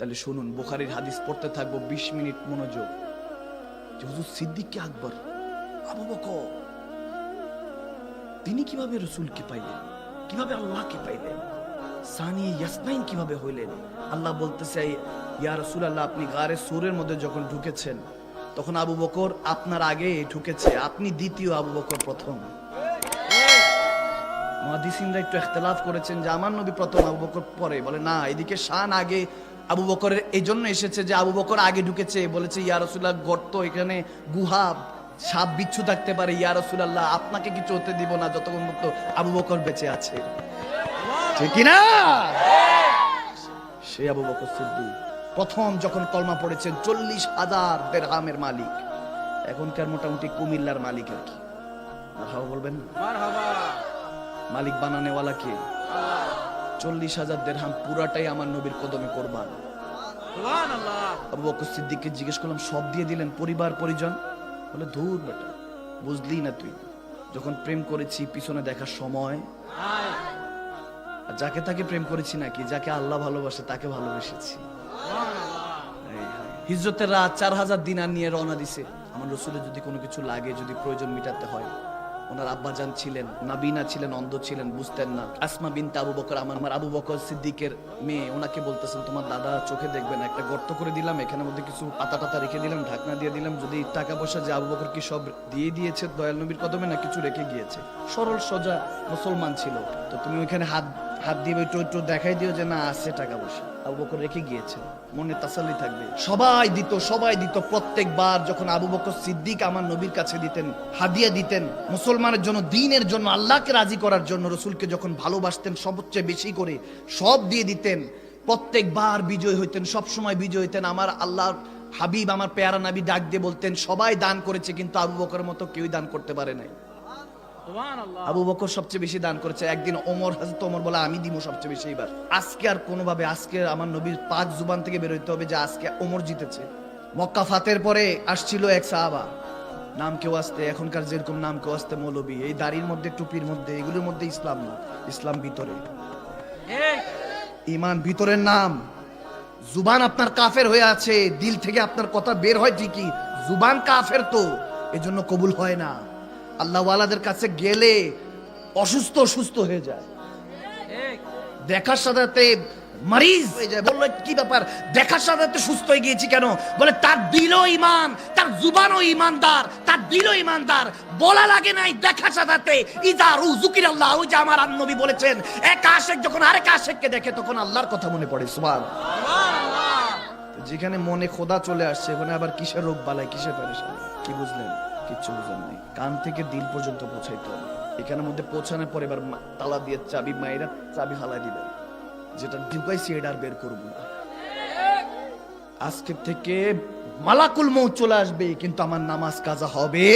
তাহলে শুনুন, বুখারির হাদিস পড়তে থাকব বিশ মিনিট মনোযোগ। হুজুর সিদ্দিককে আকবর, আবু বকর, তিনি কীভাবে রসুলকে পাইলেন? কীভাবে আল্লাহকে পাইলেন? সানি ইয়াসনাইন কীভাবে হইলেন? আল্লাহ বলতেছে ইয়া রসুল আল্লাহ আপনি গারে সুরের মধ্যে যখন ঢুকেছেন, তখন আবু বকর আপনার আগে ঢুকেছে। আপনি দ্বিতীয় আবু বকর প্রথম। মহাদিসিনরা একটু ইখতলাফ করেছেন যে, আমার নবী প্রথম আবু বকর পরে। বলে, না, এদিকে শান আগে আবু বকরের এই জন্য এসেছে যে আবু বকর আগে ঢুকেছে বলেছে ইয়া রসুল্লাহ গর্ত এখানে গুহা সাপ বিচ্ছু থাকতে পারে ইয়া রসুল্লাহ আপনাকে কিছু হতে দিব না যতক্ষণ মতো আবু বকর বেঁচে আছে। ঠিক কি না সেই আবু বকর সিদ্দিক প্রথম যখন কলমা পড়েছেন চল্লিশ হাজার দেড়হামের মালিক। এখনকার মোটামুটি কুমিল্লার মালিক আর কি। বলবেন মালিক বানানেওয়ালা কে? চল্লিশ হাজার দেড়হাম পুরাটাই আমার নবীর কদমে করবান। আবু বকর সিদ্দিককে জিজ্ঞেস করলাম সব দিয়ে দিলেন পরিবার পরিজন? বলে ধুর বেটা বুঝলি না তুই? যখন প্রেম করেছি পিছনে দেখার সময়। আর যাকে তাকে প্রেম করেছি নাকি যাকে আল্লাহ ভালোবাসে তাকে ভালোবেসেছি। হিজরতের রাত চার হাজার দিনার নিয়ে রওনা দিছে। আমার রসুলের যদি কোনো কিছু লাগে যদি প্রয়োজন মিটাতে হয় ওনার আব্বাজান ছিলেন, নাবিনা ছিলেন, অন্ধ ছিলেন, বুঝতেন না। আসমা বিনতে আবু বকর, আমার আমার আবু বকর সিদ্দিকের মেয়ে, ওনাকে বলতেছেন, তোমার দাদা চোখে দেখবেন একটা গর্ত করে দিলাম, এখানের মধ্যে কিছু পাতা টাতা রেখে দিলাম, ঢাকনা দিয়ে দিলাম, যদি টাকা পয়সা যে আবু বকর কি সব দিয়ে দিয়েছে, দয়াল নবীর কদমে না কিছু রেখে গিয়েছে? সরল, সোজা মুসলমান ছিল। তো তুমি ওইখানে হাত হাত দিয়ে একটু একটু দেখাই দিও যে না, আছে টাকা পয়সা। আবু বকর রেখে গিয়েছে। মনে তাসাল্লি থাকবে। সবাই দিত সবাই দিত। প্রত্যেকবার যখন আবু বকর সিদ্দিক আমার নবীর কাছে দিতেন, হাদিয়া দিতেন, মুসলমানের জন্য, দিনের জন্য, আল্লাহকে রাজি করার জন্য রসুলকে যখন ভালোবাসতেন সবচেয়ে বেশি করে, সব দিয়ে দিতেন। প্রত্যেকবার বিজয় হইতেন, সব সময় বিজয় হইতেন। আমার আল্লাহর হাবিব, আমার পেয়ারা নাবি ডাক দিয়ে বলতেন, সবাই দান করেছে, কিন্তু আবু বকরের মতো কেউই দান করতে পারে নাই। আবু বকর সবচেয়ে বেশি দান করেছে। একদিন ওমর হাজরত ওমর বলে আমি দিব সবচেয়ে বেশি এবার আজকে আর কোনোভাবে আজকে আমার নবীর পাঁচ জুবান থেকে বের হইতে হবে যে আজকে ওমর জিতেছে। মক্কা ফাতের পরে আসছিল এক সাহাবা। নাম কেউ আসতে এখনকার যেরকম নাম কেউ আসতে মৌলবী। এই দাড়ির মধ্যে টুপির মধ্যে এগুলোর মধ্যে ইসলাম না। ইসলাম ভিতরে। ইমান ভিতরের নাম। জুবান আপনার কাফের হয়ে আছে দিল থেকে আপনার কথা বের হয় ঠিকই। জুবান কাফের তো এজন্য কবুল হয় না। আল্লাহওয়ালাদের কাছে গেলে অসুস্থ অসুস্থ হয়ে যায়। দেখার সাথে মারিজ হয়ে যায়। বলল, কি ব্যাপার? দেখার সাথে সাথে সুস্থ হয়ে গিয়েছি কেন? বলে, তার দিলও ইমান তার জুবানও ইমানদার তার ইমানদার বলা লাগে নাই দেখার সাথে ইদা রুজুকির আল্লাহ ওই যে আমার নবী বলেছেন, এক আশেক যখন আরেক আশেককে দেখে, তখন আল্লাহর কথা মনে পড়ে। সুবহান। যেখানে মনে খোদা চলে আসছে, ওখানে আবার কিসের রোগ বালায় কিসের পেরেশানি? কি বুঝলেন? কিচ্ছু বুঝলেন নাই। কান থেকে দিল পর্যন্ত পৌঁছাইতে হবে। এখানের মধ্যে পৌঁছানোর পর এবার তালা দিয়ে চাবি মায়েরা চাবি হালাই দিবেন যেটা ঢুকাইছি এটা আর বের করব না। আজকে থেকে মালাকুল মৌত চলে আসবে, কিন্তু আমার নামাজ কাজা হবে।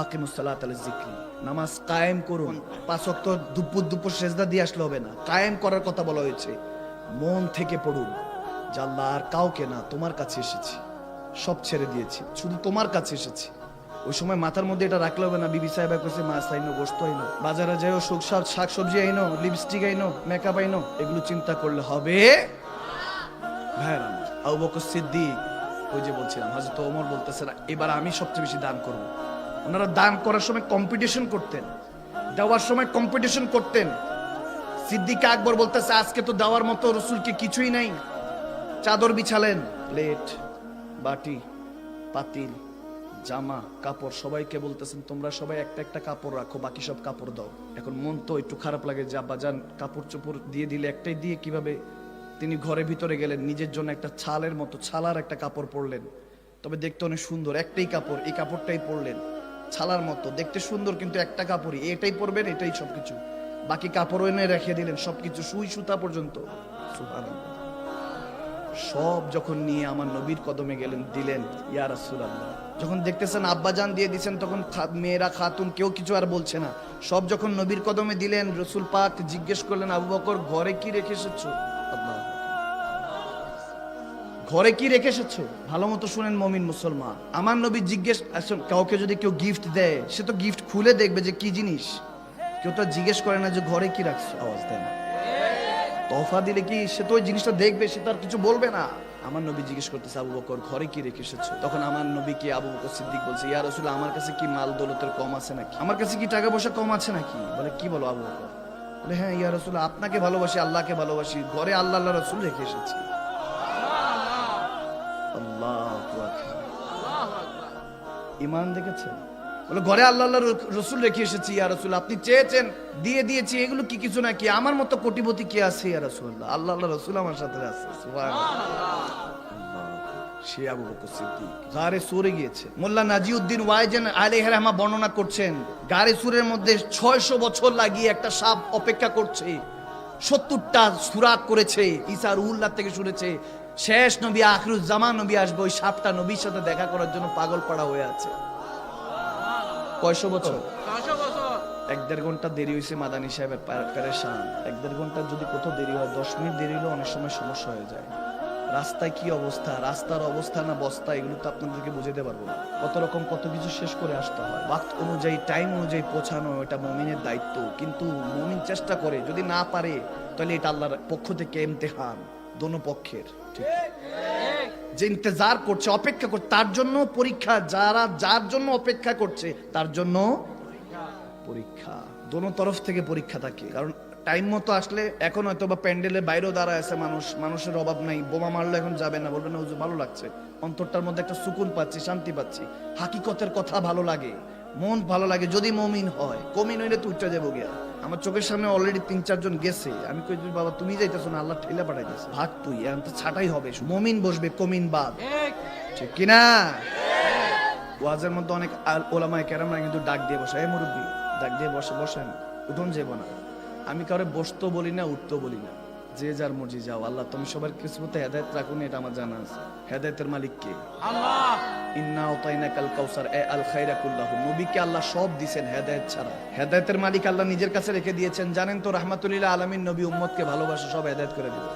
আকিমুসসালাত আলা যিকরি। নামাজ কায়েম করুন। পাঁচ ওয়াক্ত দুপুর দুপুর সেজদা দিয়ে আসলে হবে না। কায়েম করার কথা বলা হয়েছে। মন থেকে পড়ুন। আল্লাহ আর কাউকে না, তোমার কাছে এসেছি। সব ছেড়ে দিয়েছি। শুধু তোমার কাছে এসেছি। ওই সময় মাথার মধ্যে এটা রাখলে হবে না। বিবি সাহেব কইছে মাছ আইনো, গোস্ত আইনো, বাজারে যাইও শাক শাক সবজি আইনো, লিপস্টিক আইনো মেকআপ আইনো, এগুলো চিন্তা করলে হবে? আবু বকর সিদ্দিক, ওই যে বলছিলাম ওমর বলতেছে না, এবার আমি সবচেয়ে বেশি দান করব। ওনারা দান করার সময় কম্পিটিশন করতেন, দেওয়ার সময় কম্পিটিশন করতেন। সিদ্দিক আকবর বলতেছে, আজকে তো দেওয়ার মতো রসুলকে কিছুই নাই। চাদর বিছালেন প্লেট বাটি, পাতিল, জামা, কাপড়, সবাইকে বলতেছেন, তোমরা সবাই একটা একটা কাপড় রাখো, বাকি সব কাপড় দাও। এখন মন তো একটু খারাপ লাগে যে, আব্বা, যান কাপড় চোপড় দিয়ে দিলে একটাই দিয়ে কীভাবে? তিনি ঘরের ভিতরে গেলেন, নিজের জন্য একটা ছালের মতো ছালার একটা কাপড় পরলেন। তবে দেখতে অনেক সুন্দর, একটাই কাপড়, এই কাপড়টাই পরলেন। ছালার মতো, দেখতে সুন্দর কিন্তু একটা কাপড়ই, এটাই পরবেন, এটাই সবকিছু। বাকি কাপড় এনে রেখে দিলেন, সবকিছু, সুই সুতা পর্যন্ত। সুবহানাল্লাহ। সব যখন নিয়ে আমার নবীর কদমে গেলেন, দিলেন, ইয়া রাসূলুল্লাহ। যখন দেখতেছেন আব্বাজান দিয়ে দিছেন, তখন মেয়েরা, খাতুন কেউ কিছু আর বলছে না। সব যখন নবীর কদমে দিলেন, রসুল পাক জিজ্ঞেস করলেন, আবু বকর, ঘরে কি রেখে এসেছ? ঘরে কি রেখে এসেছ? ভালো মতো শুনেন, মমিন মুসলমান। আমার নবী জিজ্ঞেস কাউকে যদি কেউ গিফট দেয়, সে তো গিফট খুলে দেখবে যে কি জিনিস। কেউ তো জিজ্ঞেস করে না যে ঘরে কি রাখছো? আওয়াজ দেয় না তোহফা দিলে কি সে তো ওই জিনিসটা দেখবে সে তো আর কিছু বলবে না? আমার নবী জিজ্ঞেস করতেছে আবু বকর ঘরে কি রেখে এসেছ? তখন আমার নবীকে আবু বকর সিদ্দিক বলছে ইয়া রসুল আমার কাছে কি মাল দৌলতের কম আছে নাকি? আমার কাছে কি টাকা পয়সা কম আছে নাকি? বলে কি বলো আবু বকর? বলে হ্যাঁ ইয়া রসুল আপনাকে ভালোবাসি আল্লাহকে ভালোবাসি ঘরে আল্লাহ আল্লাহ রসুল রেখে এসেছি। আল্লাহ ইমান দেখেছেন? বলে ঘরে আল্লাহ আল্লাহ রসুল রেখে এসেছি ইয়া রসুল আপনি চেয়েছেন দিয়ে দিয়েছি এগুলো কি কিছু নাকি? আমার মতো কোটিপতি কে আছে ইয়া রসুল আল্লাহ আল্লাহ রসুল আমার সাথে আছে সে আবু বকর সিদ্দিক। গারে সুরে গিয়েছে। মোল্লা নাজিউদ্দিন ওয়াইজেন রহমা বর্ণনা করছেন গারে সুরের মধ্যে 600 বছর লাগিয়ে একটা সাপ অপেক্ষা করছে। সত্তরটা সুরাত করেছে ঈসা রুহুল্লাহ থেকে শুনেছে। শেষ নবী আখরুজ জামান নবী আসবে ওই সাপটা নবীর সাথে দেখা করার জন্য পাগল পাড়া হয়ে আছে। কয়শো বছর? এক দেড় ঘণ্টা দেরি হয়েছে মাদানী সাহেবের প্যারেশান এক দেড় ঘণ্টা যদি কোথাও দেরি হয় দশ মিনিট দেরি হলে অনেক সময় সমস্যা হয়ে যায়। রাস্তায় কি অবস্থা? রাস্তার অবস্থা না বস্তা? এগুলো তো আপনাদেরকে বুঝাতে পারব না। কত রকম কত কিছু শেষ করে আসতে হয়। ওয়াক্ত অনুযায়ী টাইম অনুযায়ী পৌঁছানো এটা মমিনের দায়িত্ব। কিন্তু মমিন চেষ্টা করে যদি না পারে তাহলে এটা আল্লাহর পক্ষ থেকে ইমতেহান দোনো পক্ষের। যে ইন্তজার করছে, অপেক্ষা করছে, তার জন্য পরীক্ষা, যারা, যার জন্য অপেক্ষা করছে, তার জন্য পরীক্ষা। দোনো তরফ থেকে পরীক্ষা থাকে। কারণ টাইম মতো আসলে এখন হয়তো বা প্যান্ডেলের বাইরেও দাঁড়ায় আছে মানুষ, মানুষের অভাব নাই। বোমা মারলে এখন যাবে না। বলবে না ভালো লাগছে। অন্তরটার মধ্যে একটা সুকুন পাচ্ছি, শান্তি পাচ্ছি। হাকিকতের কথা ভালো লাগে। মন ভালো লাগে। যদি মমিন হয়, কমিন হইলে তুই উঠতে যাব গিয়া। আমার চোখের সামনে অলরেডি তিন, চারজন গেছে। আমি কই বাবা, তুমি যাইতেছো না, আল্লাহ ঠেলে পাঠাইতেছে ভাগ তুই, এখন তো ছাটাই হবে। মমিন বসবে, কমিন বাদ। ঠিক কিনা? ওয়াজের মধ্যে অনেক ওলামায়ে কেরামরা কিন্তু ডাক দিয়ে বসে, এই মুরব্বী, ডাক দিয়ে বসে, বসেন, উঠুন যাব না। আমি কাউরে বসতো বলি না উঠতো বলি না। যে যার মর্জি যাও, আল্লাহ, তুমি সবার কিসমতে হেদায়েত রাখুন, এটা আমার জানা আছে। হেদায়েতের মালিক কে? ইন্না ওতাইনা কাল কাউসার এ আল খাইরা কুল্লাহু নবীকে আল্লাহ সব দিবেন হেদায়েত ছাড়া। হেদায়েতের মালিক আল্লাহ নিজের কাছে রেখে দিয়েছেন। জানেন তো রাহমাতুল্লিল্লাহ আলামিন নবী উম্মতকে ভালোবাসে সব হেদায়েত করে দিবে।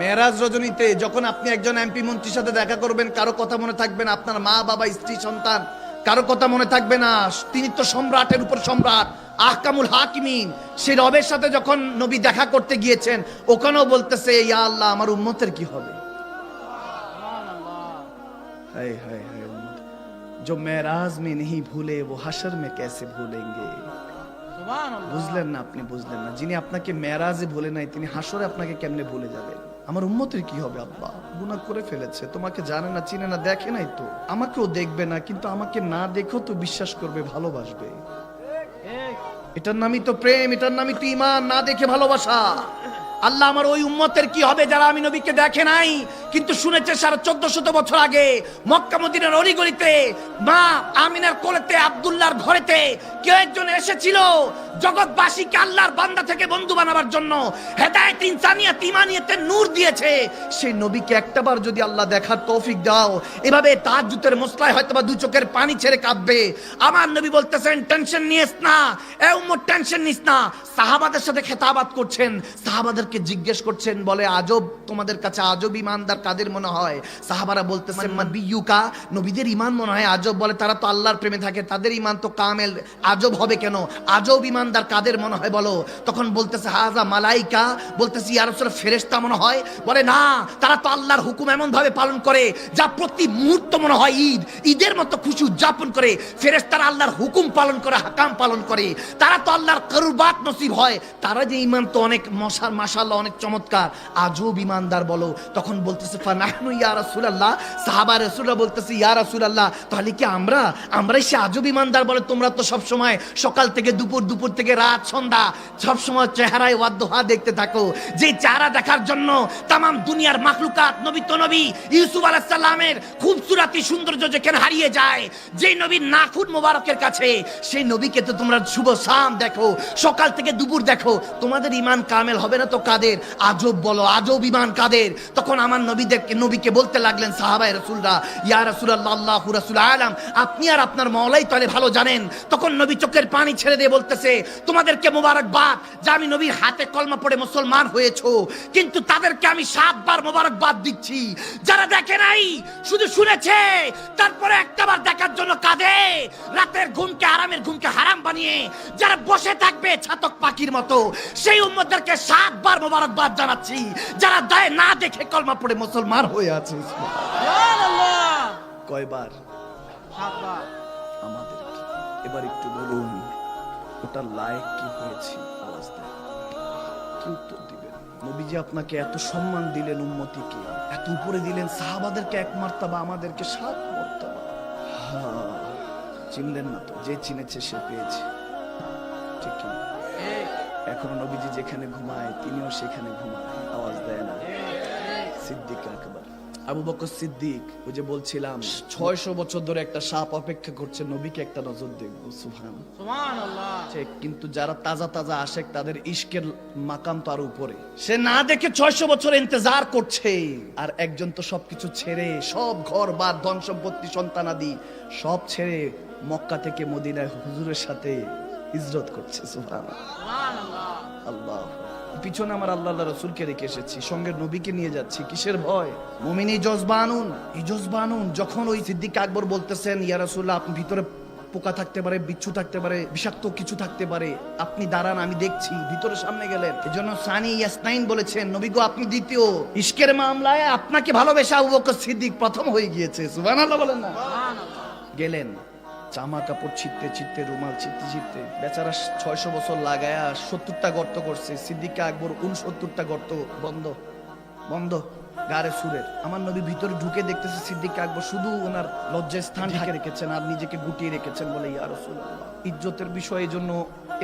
মেরাজ রজনীতে যখন আপনি একজন এমপি মন্ত্রীর সাথে দেখা করবেন কারও কথা মনে থাকবে না আপনার মা বাবা স্ত্রী সন্তান। কারও কথা মনে থাকবে না। তিনি তো সম্রাটের উপর সম্রাট আহকামুল হাকিমিন। সেই রবের সাথে যখন নবী দেখা করতে গিয়েছেন ওখানেও বলতেছে ইয়া আল্লাহ আমার উম্মতের কি হবে? हाय हाय हाय उम्मत जो मेराज में नहीं भूले वो हशर में कैसे भूलेंगे বুঝলেন না আপনি বুঝলেন না যিনি আপনাকে মেরাজে ভুলে নাই তিনি হাসরে আপনাকে কেমনে ভুলে যাবেন আমার উম্মতের কি হবে আব্বা গুনাহ করে ফেলেছে তোমাকে জানে না চিনে না দেখে নাই তো আমাকেও দেখবে না কিন্তু আমাকে না দেখেও তো বিশ্বাস করবে ভালোবাসবে এটার নামই তো প্রেম এটার নামই তো ইমান না দেখে ভালোবাসা আল্লাহ আমার ওই উম্মতের কি হবে যারা আমি নবীকে দেখে নাই? কিন্তু শুনেছে সাড়ে চোদ্দ শত বছর আগে মক্কা মদিনার অলিগলিতে মা আমিনার কোলেতে, আব্দুল্লাহর ঘরেতে কেউ একজন এসেছিল জগৎবাসীকে আল্লাহর বান্দা থেকে বন্ধু বানাবার জন্য। হেদায়েত ইনসানিয়াত ইমানিয়াতের নূর দিয়েছে। সেই নবীকে একটাবার যদি আল্লাহ দেখার তৌফিক দাও, এভাবে তাহাজ্জুদের মসলায় হয়তো বা দু চোখের পানি ছেড়ে কাঁদবে আমার নবী বলতেছেন, টেনশন নিয়েস না। এ উম্মত, টেনশন নিস না। সাহাবাদের সাথে খেতাবাত করছেন। সাহাবাদেরকে জিজ্ঞেস করছেন বলে আজব তোমাদের কাছে আজব ইমানদার কাদের মনে হয়? সাহাবারা বলতেছেন বিয়ুকা নবীদের ইমান মনে হয় আজব। বলে তারা তো আল্লাহর প্রেমে থাকে তাদের ইমান তো কামেল। আজব হবে কেন? আজব ইমানদার কাদের মনে হয় বলো? তখন বলতেছে হাজা মালাইকা। বলতেছে ইয়ার ফেরেশতা মনে হয়? বলে না তারা তো আল্লাহর হুকুম এমন ভাবে পালন করে যা প্রতি মুহূর্ত মনে হয় ঈদ। ঈদের মতো খুশি উদযাপন করে ফেরেশতারা আল্লাহর হুকুম পালন করে হাকাম পালন করে। তারা তো আল্লাহর করবাত নসিব হয়। তারা যে ইমান তো অনেক মশার মাশাআল্লাহ অনেক চমৎকার। আজব ইমানদার বলো। তখন বলতেছে, ফানাহনু ইয়া রাসূলুল্লাহ। সাহাবা রাসূলুল্লাহ বলতেছে, ইয়া রাসূলুল্লাহ, তাহলে কি আমরা? আমরাই সে আজব ইমানদার বলে? তোমরা তো সব সময় সকাল থেকে দুপুর দুপুর থেকে রাত, সন্ধ্যা সব সময় চেহারায় ওয়াদ্দোহা দেখতে থাকো। যে চেহারা দেখার জন্য তামাম দুনিয়ার মাখলুকাত নবী তো নবী ইউসুফ আলাইহিস সালামের খুবসুরাতি সৌন্দর্য যেখানে হারিয়ে যায়, যে নবীর নাখুন মোবারকের কাছে, সেই নবীকে তো তোমরা শুভ শাম দেখো, সকাল থেকে দুপুর দেখো। তোমাদের ইমান কামেল হবে না তো কাদের? আজব বলো, আজব ইমান কাদের? তখন আমার নবী নবীদেরকে, নবীকে বলতে লাগলেন সাহাবাই রসুলরা, ইয়া রাসূলুল্লাহ, আল্লাহু রাসূল আলাম, আপনি আর আপনার মওলাই তাহলে ভালো জানেন। তখন নবী চোখের পানি ছেড়ে দিয়ে বলতেছে, তোমাদেরকে মোবারকবাদ, যে আমি নবীর হাতে কলমা পড়ে মুসলমান হয়েছো, কিন্তু তাদেরকে আমি সাতবার মোবারকবাদ দিচ্ছি। যারা দেখে নাই, শুধু শুনেছে, তারপরে একটাবার দেখার কাঁদে রাতের ঘুমকে আরামের ঘুমকে হারাম বানিয়ে যারা বসে থাকবে ছাতক পাখির মতো সেই উম্মতদেরকে সাতবার মোবারকবাদ জানাচ্ছি যারা দায় না দেখে কলমা পড়ে মুসলমান হয়ে আছে। কয়বার? আমাদেরকে এবার একটু বলুন ওটা লায়ক কি হয়েছে? আওয়াজ দেন। কি উত্তর দিবেন। নবীজি আপনাকে এত সম্মান দিলেন উম্মতিকে এত উপরে দিলেন সাহাবাদেরকে এক মার্তাবা আমাদেরকে সাত মার্তাবা হা, চিনলেন না তো, যে চিনেছে সে পেয়েছে। ঠিক কি এখন নবীজি যেখানে ঘুমায়, তিনিও সেখানে ঘুমায়, আওয়াজ দেয় না। সিদ্দিক আকবর আবু বকর সিদ্দিক ওই যে বলছিলাম ছয়শো বছর ধরে একটা সাপ অপেক্ষা করছে নবীকে একটা নজর দেখব সুহান ঠিক কিন্তু যারা তাজা তাজা আশেক তাদের ইশকের মাকাম তো আর উপরে। সে না দেখে ছয়শো বছর ইন্তজার করছে। আর একজন তো সবকিছু ছেড়ে সব ঘর বার ধন সম্পত্তি সন্তানাদি সব ছেড়ে মক্কা থেকে মদিনায় হুজুরের সাথে হিজরত করছে সুহান আল্লাহ পিছনে আমার আল্লাহ আল্লাহ রসুলকে রেখে এসেছি সঙ্গে নবীকে নিয়ে যাচ্ছি। কিসের ভয়? মমিনী জজবানুন। এই জজবানুন যখন ওই সিদ্দিক আকবর বলতেছেন ইয়া রাসূলুল্লাহ আপনি ভিতরে পোকা থাকতে পারে বিচ্ছু থাকতে পারে বিষাক্ত কিছু থাকতে পারে আপনি দাঁড়ান আমি দেখছি ভিতরে সামনে গেলেন। এজন্য সানি ইয়াসনাইন বলেছেন নবী গো আপনি দ্বিতীয়। ইশকের মামলায় আপনাকে ভালোবেসে আবু বকর সিদ্দিক প্রথম হয়ে গিয়েছে। সুবহানাল্লাহ বলেন না। গেলেন। জামা কাপড় ছিটতে ছিটতে রুমাল ছিটতে ছিটতে বেচারা ছয়শো বছর লাগায়া সত্তরটা গর্ত করছে। সিদ্দিকা আকবর উনসত্তরটা গর্ত বন্ধ বন্ধ গারে সুরের। আমার নবী ভিতরে ঢুকে দেখতেছে সিদ্দিক আকবর শুধু ওনার লজ্জায় স্থান ঢেকে রেখেছেন আর নিজেকে গুটিয়ে রেখেছেন বলে ইয়া রাসূলুল্লাহ ইজ্জতের বিষয় জন্য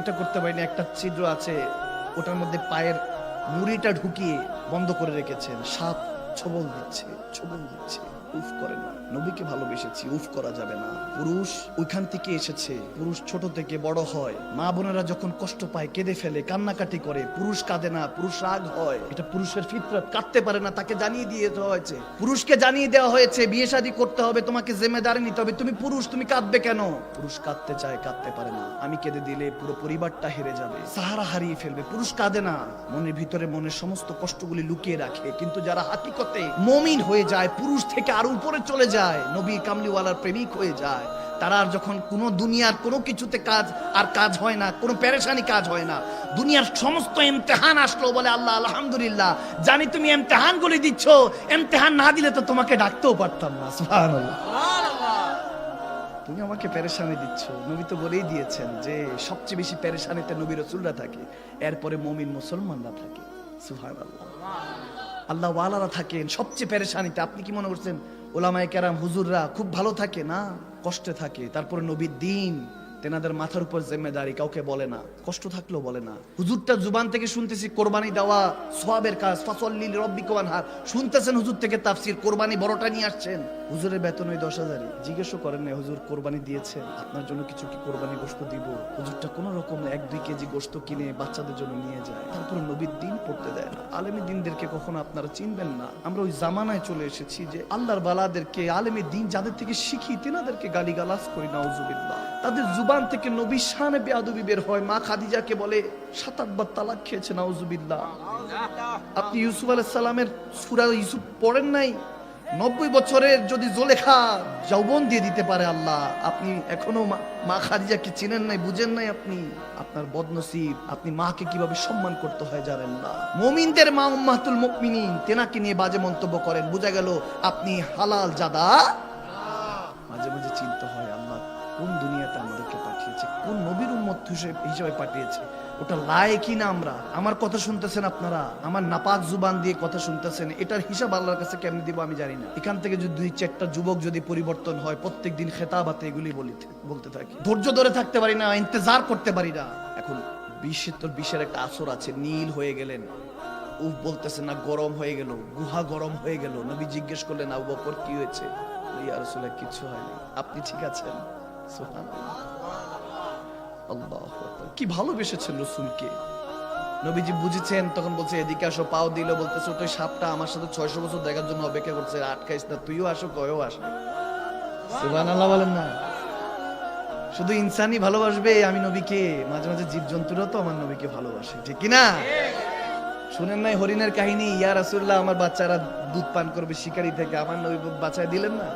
এটা করতে পারিনি। একটা ছিদ্র আছে ওটার মধ্যে পায়ের মুড়িটা ঢুকিয়ে বন্ধ করে রেখেছেন। সাপ ছবল দিচ্ছে ছবল দিচ্ছে। উফ করে না। নবীকে ভালোবেসেছি, উফ করা যাবে না। পুরুষ ওইখান থেকে এসেছে, পুরুষ ছোট থেকে বড় হয়। মা বোনেরা যখন কষ্ট পায়, কেঁদে ফেলে, কান্নাকাটি করে, পুরুষ কাঁদে না, পুরুষ রাগ হয়। এটা পুরুষের ফিতরত, কাঁদতে পারে না, তাকে জানিয়ে দিয়ে দেওয়া হয়েছে। পুরুষকে জানিয়ে দেওয়া হয়েছে, বিয়ে শাদী করতে হবে, তোমাকে জিম্মেদারি নিতে হবে। তুমি পুরুষ, তুমি কাঁদবে কেন? পুরুষ কাঁদতে চায়, কাঁদতে পারে না। আমি কেঁদে দিলে পুরো পরিবারটা হেরে যাবে। সাহারা হারিয়ে ফেলবে, পুরুষ কাঁদে না। মনের ভিতরে মনের সমস্ত কষ্টগুলি লুকিয়ে রাখে। কিন্তু যারা হাকিকতে মমিন হয়ে যায়, পুরুষ থেকে আরও উপরে চলে যায় নবী কামলিওয়ালার প্রেমিক হয়ে যায়। তারা আর যখন কোনো দুনিয়ার কোনো কিছুতে কাজ আর কাজ হয় না কোনো পেরেশানি কাজ হয় না দুনিয়ার সমস্ত ইমতেহান আসলো বলে আল্লাহ আলহামদুলিল্লাহ জানি তুমি ইমতেহান গুলি দিচ্ছ ইমতেহান না দিলে তো তোমাকে ডাকতেও পারতাম না তুমি আমাকে পেরেশানি দিচ্ছ। নবী তো বলেই দিয়েছেন যে সবচেয়ে বেশি পেরেশানিতে নবী রসুলরা থাকে এরপরে মমিন মুসলমানরা থাকে সুবহানাল্লাহ। আল্লাহ ওয়ালারা থাকেন, সবচেয়ে পেরেশানিতে। আপনি কি মনে করছেন? ওলামায়ে কেরাম, হুজুররা খুব ভালো থাকে না? কষ্টে থাকে। তারপরে নবীর দিন। তেনাদের মাথার উপর জিম্মেদারি, কাউকে বলে না, কষ্ট থাকলেও বলে না। হুজুরটা জুবান থেকে শুনতেছি, কোরবানি দেওয়া সোয়াবের কাজ ফাসল্লিল রব্বিক ওয়ানহার শুনতেছেন হুজুর থেকে তাফসির, কোরবানি বড়টা নিয়ে আসছেন। হুজুরের বেতন ওই দশ হাজারই। জিজ্ঞেসও করেন না হুজুর কোরবানি দিয়েছেন, আপনার জন্য কিছু কি কোরবানি গোশত দিব? হুজুরটা কোনো রকম এক, দুই কেজি গোশত কিনে বাচ্চাদের জন্য নিয়ে যায়। তারপরে নবীর দিন পড়তে দেয় না। আলেমী দিনদেরকে কখনো আপনারা চিনবেন না। আমরা ওই জামানায় চলে এসেছি যে আল্লাহর বালাদেরকে, আলেমী দিন যাদের থেকে শিখি, তেনাদেরকে গালিগালাজ করি না তাদের জুবান থেকে নবী শানে বেয়াদবি বের হয়। মা খাদিজাকে বলে, সাত আটবার তালাক খেয়েছে, নাউজুবিল্লাহ। আপনি ইউসুফ আলাইহিস সালামের সূরা ইউসুফ পড়েন নাই? নব্বই বছরের যদি জোলেখা যৌবন দিয়ে দিতে পারে আল্লাহ, আপনি এখনও মা- খাদিজাকে চিনেন নাই, বুঝেন নাই আপনি? আপনার বদনসিব, আপনি মাকে কীভাবে সম্মান করতে হয় জানেন না মুমিনদের মা উম্মাতুল মুমিনিন তেনাকে নিয়ে বাজে মন্তব্য করেন। বোঝা গেল, আপনি হালাল জাদা মাঝে মাঝে চিন্তা হয় কোন নবীর উম্মত হিসেবে পাঠিয়েছে। ওটা লায়ে কি না আমরা। আমার কথা শুনতেছেন আপনারা। আমার নাপাক জুবান দিয়ে কথা শুনতেছেন। এটার হিসাব আল্লাহর কাছে কেমনি দিব আমি জানি না। এখান থেকে যদি দুই চারটা যুবক যদি পরিবর্তন হয় প্রত্যেক দিন খেতাবাতে এগুলি বলি বলতে থাকি। ধৈর্য ধরে থাকতে পারি না, ইন্তজার করতে পারি না। এখন বিশ্বের তোর বিশ্বের একটা আসর আছে, নীল হয়ে গেলেন। উফ, বলতেছে না, গরম হয়ে গেল। গুহা গরম হয়ে গেল। নবী জিজ্ঞেস করলেন, আবু বকর, কি হয়েছে? কিছু হয়নি। আপনি ঠিক আছেন? আল্লাহু কি ভালোবেসেছেন রসুলকে? নবীজি বুঝেছেন, তখন বলছে, এদিকে আসো, পাও দিল বলতেছে, ওই সাপটা আমার সাথে ছয়শো বছর দেখার জন্য অপেক্ষা করছে, আটকাইস না, তুইও আসো, কয়ও আসো। সুবহানাল্লাহ বলেন না। শুধু ইনসানই ভালোবাসবে, আমি নবীকে, মাঝে মাঝে জীবজন্তুরাও তো আমার নবীকে ভালোবাসে, ঠিক না শুনেন নাই হরিণের কাহিনী, ইয়া রাসূলুল্লাহ, আমার বাচ্চারা দুধ পান করবে শিকারি থেকে, আমার নবী বাঁচায় দিলেন না?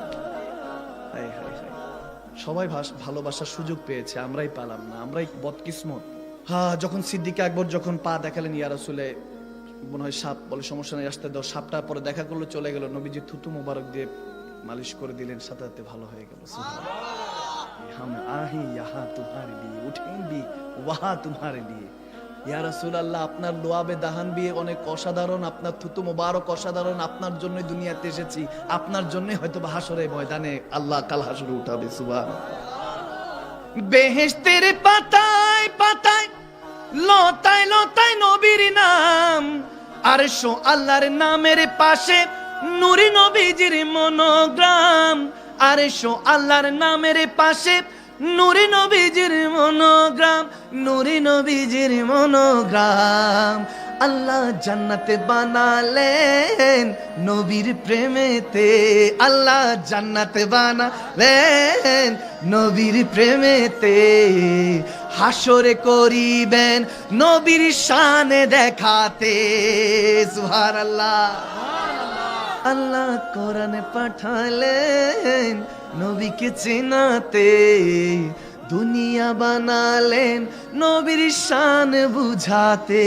সবাই ভালোবাসার সুযোগ পেয়েছে, আমরাই পালাম না, আমরাই বদকিসমত। হ্যাঁ যখন সিদ্দিকে আকবর যখন পা দেখালেন ইয়ার আসলে মনে হয় সাপ বলে সমস্যা নেই, আসতে দাও। সাপটা পরে দেখা করল, চলে গেল। নবীজি থুতু মোবারক দিয়ে মালিশ করে দিলেন, সাথে সাথে ভালো হয়ে গেল। হাম আহি, ইয়াহা তোমার লিয়ে উঠেন বি, ওয়াহা, তুমারে ইয়া রাসূলুল্লাহ, আপনার লোয়াবে দাহান বিয়ে অনেক অসাধারণ, আপনার থুতু মোবারক অসাধারণ, আপনার জন্য দুনিয়াতে এসেছি। আপনার হয়তো হাসরে ময়দানে আল্লাহ কাল হাসরে উঠাবে বেহেশতের পাতায় পাতায়, লতায় লতায় নবীর নাম। আর শো আল্লাহর নামের পাশে নুরি নবীজির মনোগ্রাম। আর শো আল্লাহর নামের পাশে নুরি নবীজির মনোগ্রাম। নুরি নবীজির মনোগ্রাম। আল্লাহ জান্নাতে বানালেন নবীর প্রেমেতে। আল্লাহ জান্নাতে বানালেন নবীর প্রেমেতে। হাসরে করিবেন নবীর শানে দেখাতে। সুহার আল্লাহ আল্লাহ কোরআনে পাঠালেন নবীকে চেনাতে। দুনিয়া বানালেন নবীর শান বুঝাতে।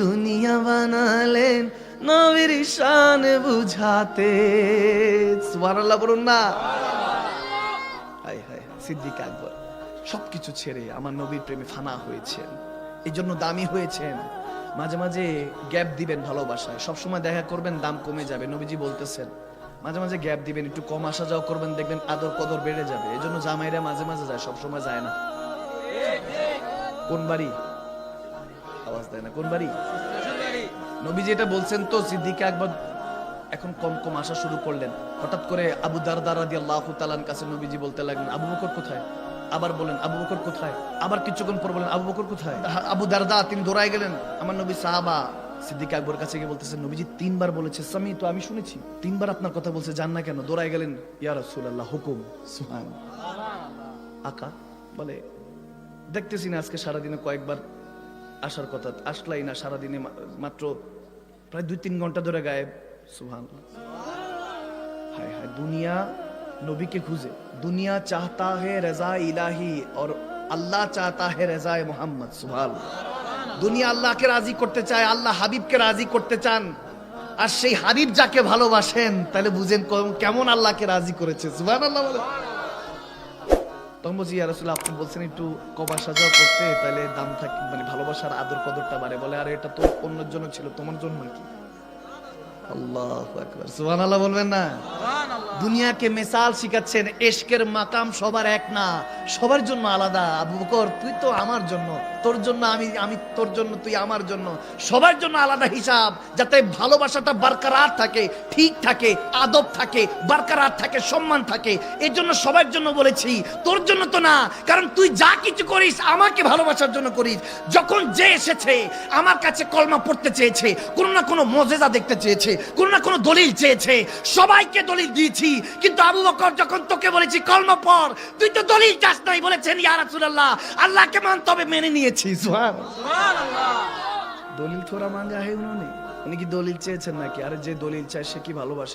দুনিয়া বানালেন নবীর শান বুঝাতে। সুবহানাল্লাহ বলুন না। হায় হায়, সিদ্দিক আকবর, সবকিছু ছেড়ে আমার নবীর প্রেমে ফানা হয়েছেন এই জন্য দামি হয়েছেন। মাঝে মাঝে গ্যাপ দিবেন ভালোবাসায়, সবসময় দেখা করবেন, দাম কমে যাবে, নবীজি বলতেছেন মাঝে মাঝে গ্যাপ দিবেন, একটু কম আসা যাওয়া করবেন, দেখবেন আদর কদর বেড়ে যাবে। এই জন্য জামাইরা মাঝে মাঝে যায় সবসময় যায় না। কোন বাড়ি? আওয়াজ দেয় না। কোন বাড়ি? নবীজি এটা বলছেন তো, সিদ্দিক আকবর এখন কম কম আসা শুরু করলেন। হঠাৎ করে আবু দারদার রাদি আল্লাহ তালান কাছে নবীজি বলতে লাগলেন, আবু বকর কোথায়? আবার বলেন, আবু বকর কোথায়? আবার কিছুক্ষণ পর বলেন, আবু বকর কোথায়? আবু দারদা, তিনি দৌড়ায় গেলেন। আমার নবী সাহাবা সিদ্দিক আকবর কাছে গিয়ে বলতেছেন নবীজি তিনবার বলেছে, সামি, তো আমি শুনেছি। তিনবার আপনার কথা বলছে জান না কেন? দৌড়ায় গেলেন, ইয়া রাসূলুল্লাহ, হুকুম। সুবহান আকা বলে, দেখতেছি না আজকে সারাদিনে কয়েকবার আসার কথা, আসলাই না সারাদিনে মাত্র প্রায় দুই তিন ঘণ্টা ধরে গায়েব। সুহান হায় হায়, দুনিয়া নবীকে খুঁজে। দুনিয়া চাহতা হে রেজা ইলাহি और আল্লাহ চাহতা হে রেজা মোহাম্মদ সুহাল দুনিয়া আল্লাহকে রাজি করতে চায় আল্লাহ হাবিবকে রাজি করতে চান। আর সেই হাবিব যাকে ভালোবাসেন তাহলে বুঝেন কম- কেমন আল্লাহকে রাজি করেছে। সুহান আল্লাহ তখন বলছি ইয়া রাসূল আপনি বলছেন একটু কবা সাজাও করতে তাহলে দাম থাকে মানে ভালোবাসার আদর কদরটা বাড়ে। বলে আর এটা তো অন্যের জন্য ছিল তোমার জন্য কি আল্লাহ আকবার। সুবহানাল্লাহ বলবেন না? দুনিয়াকে মিসাল শিখাচ্ছেন এশকের মাকাম সবার এক না সবার জন্য আলাদা। আবু বকর তুই তো আমার জন্য। তোর জন্য আমি আমি তোর জন্য, তুই আমার জন্য। সবার জন্য আলাদা হিসাব, যাতে ভালোবাসাটা বারকরার থাকে, ঠিক থাকে, আদব থাকে, বারকরার থাকে, সম্মান থাকে। এর জন্য সবার জন্য বলেছি, তোর জন্য তো না, কারণ তুই যা কিছু করিস, আমাকে ভালোবাসার জন্য করিস। যখন যে এসেছে, আমার কাছে কলমা পড়তে চেয়েছে, কোনো না কোনো মজেজা দেখতে চেয়েছে, কোনো না কোনো দলিল চেয়েছে। সবাইকে দলিল দিয়েছি, কিন্তু আবু বকর যখন তোকে বলেছি, কলমা পড়, তুই তো দলিল চাস নাই, বলেছেন, ইয়া রাসূলুল্লাহ, আল্লাহকে মান তবে মেনে নিয়েছি। সুবহান দলিল থোড়া মাঙ্গা হে উনি উনি কি দলিল চেয়েছেন নাকি আরে যে দলিল চায় সে কি ভালোবাসে